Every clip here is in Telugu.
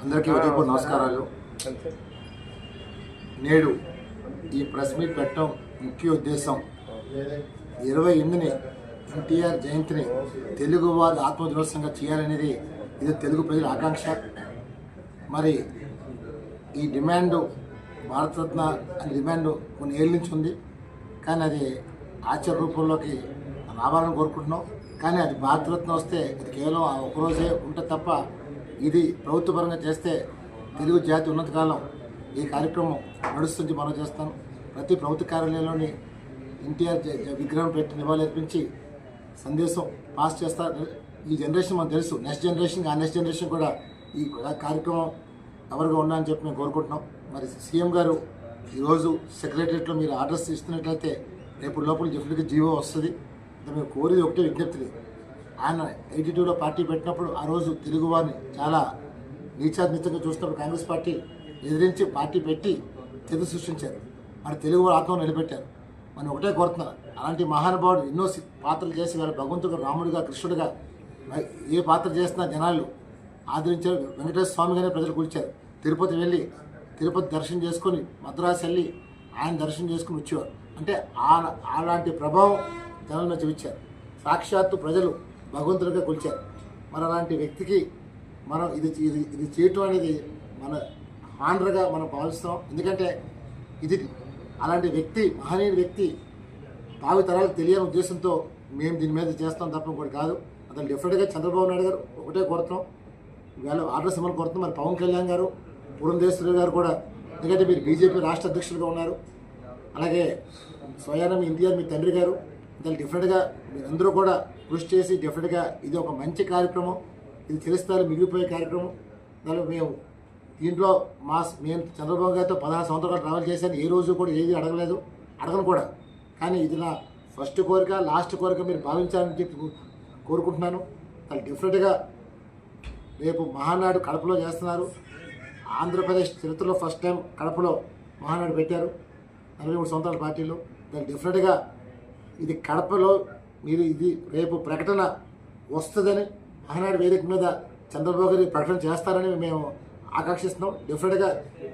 అందరికీ ఉదయపూర్ నమస్కారాలు. నేడు ఈ ప్రెస్ మీట్ పెట్టడం ముఖ్య ఉద్దేశం. ఇరవై ఎనిమిదిని ఎన్టీఆర్ జయంతిని తెలుగు వారి ఆత్మదినోత్సవంగా చేయాలనేది ఇది తెలుగు ప్రజల ఆకాంక్ష. మరి ఈ డిమాండ్ భారతరత్న అనే డిమాండ్ కొన్ని ఏళ్ళ నుంచి ఉంది. కానీ అది ఆచార రూపంలోకి రావాలని కోరుకుంటున్నాం. కానీ అది భారతరత్న వస్తే అది కేవలం ఆ ఒకరోజే ఉంటుంది తప్ప ఇది ప్రభుత్వపరంగా చేస్తే తెలుగు జాతి ఉన్నతకాలం ఈ కార్యక్రమం నడుస్తుంది మనం చేస్తాను ప్రతి ప్రభుత్వ కార్యాలయంలోని ఎన్టీఆర్ విగ్రహం పెట్టి నివాళులర్పించి సందేశం పాస్ చేస్తా. ఈ జనరేషన్ మనకు తెలుసు. నెక్స్ట్ జనరేషన్ ఆ నెక్స్ట్ జనరేషన్ కూడా ఈ కార్యక్రమం ఎవరుగా ఉండాలని చెప్పి మేము కోరుకుంటున్నాం. మరి సీఎం గారు ఈరోజు సెక్రటరియట్లో మీరు ఆర్డర్స్ ఇస్తున్నట్లయితే రేపు లోపల డెఫినెట్గా జీవో వస్తుంది. మేము కోరేది ఒకటే విజ్ఞప్తిది ఆయన ఎయిటీ టూలో పార్టీ పెట్టినప్పుడు ఆ రోజు తెలుగువారిని చాలా నీచాత్మితంగా చూసినప్పుడు కాంగ్రెస్ పార్టీ ఎదిరించి పార్టీ పెట్టి తెలుగు సృష్టించారు. మరి తెలుగు ఆత్మ నిలబెట్టారు. మనం ఒకటే కోరుతున్నారు అలాంటి మహానుభావుడు ఎన్నో పాత్రలు చేసి వారు భగవంతుడు రాముడిగా కృష్ణుడిగా ఏ పాత్ర చేసినా జనాలు ఆదరించారు. వెంకటేశ్వర స్వామిగానే ప్రజలు కూర్చారు తిరుపతి వెళ్ళి తిరుపతి దర్శనం చేసుకొని మద్రాసు వెళ్ళి ఆయన దర్శనం చేసుకుని వచ్చేవారు. అంటే అలాంటి ప్రభావం జనాల మీద చూపించారు. సాక్షాత్తు ప్రజలు భగవంతుడిగా కొలిచారు మరి అలాంటి వ్యక్తికి మనం ఇది ఇది ఇది చేయటం అనేది మన హానర్గా మనం భావిస్తున్నాం ఎందుకంటే ఇది అలాంటి వ్యక్తి మహనీయ వ్యక్తి భావి తరాలకు తెలియని ఉద్దేశంతో మేము దీని మీద చేస్తాం తప్ప ఇంకోటి కాదు. అతను డెఫినెట్గా చంద్రబాబు నాయుడు గారు ఒకటే కోరుతున్నాం. వేళ ఆర్డర్ సింహలు కోరుతున్నాం. మరి పవన్ కళ్యాణ్ గారు పురంధేశ్వరి గారు కూడా ఎందుకంటే మీరు బీజేపీ రాష్ట్ర అధ్యక్షులుగా ఉన్నారు. అలాగే స్వయానం ఇండియా మీ తండ్రి గారు దాన్ని డెఫినెట్గా మీరందరూ కూడా కృషి చేసి డెఫినెట్గా ఇది ఒక మంచి కార్యక్రమం. ఇది తెలుస్తారు మిగిలిపోయే కార్యక్రమం. దానిలో మేము దీంట్లో మా మేము చంద్రబాబు గారితో పదహారు సంవత్సరాలు ట్రావెల్ చేశాను. ఏ రోజు కూడా ఏది అడగలేదు. అడగను కూడా. కానీ ఇది నా ఫస్ట్ కోరిక లాస్ట్ కోరిక మీరు భావించాలని చెప్పి కోరుకుంటున్నాను. అది డెఫినెట్గా రేపు మహానాడు కడపలో చేస్తున్నారు. ఆంధ్రప్రదేశ్ చరిత్రలో ఫస్ట్ టైం కడపలో మహానాడు పెట్టారు. నలభై మూడు సంవత్సరాల పార్టీలో. దాని డెఫినెట్గా ఇది కడపలో మీరు ఇది రేపు ప్రకటన వస్తుందని మహానాడు వేదిక మీద చంద్రబాబు గారి ప్రకటన చేస్తారని మేము ఆకాంక్షిస్తున్నాం. డెఫినెట్గా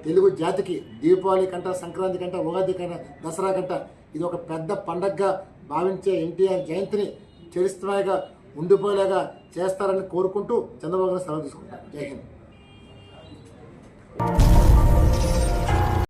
తెలుగు జాతికి దీపావళి కంట సంక్రాంతి కంట ఉగాది కంట దసరా కంట ఇది ఒక పెద్ద పండగగా భావించే ఎన్టీఆర్ జయంతిని చరిత్రగా ఉండిపోయేలాగా చేస్తారని కోరుకుంటూ చంద్రబాబు గారిని సెలవు తీసుకుంటాం జై హింద్.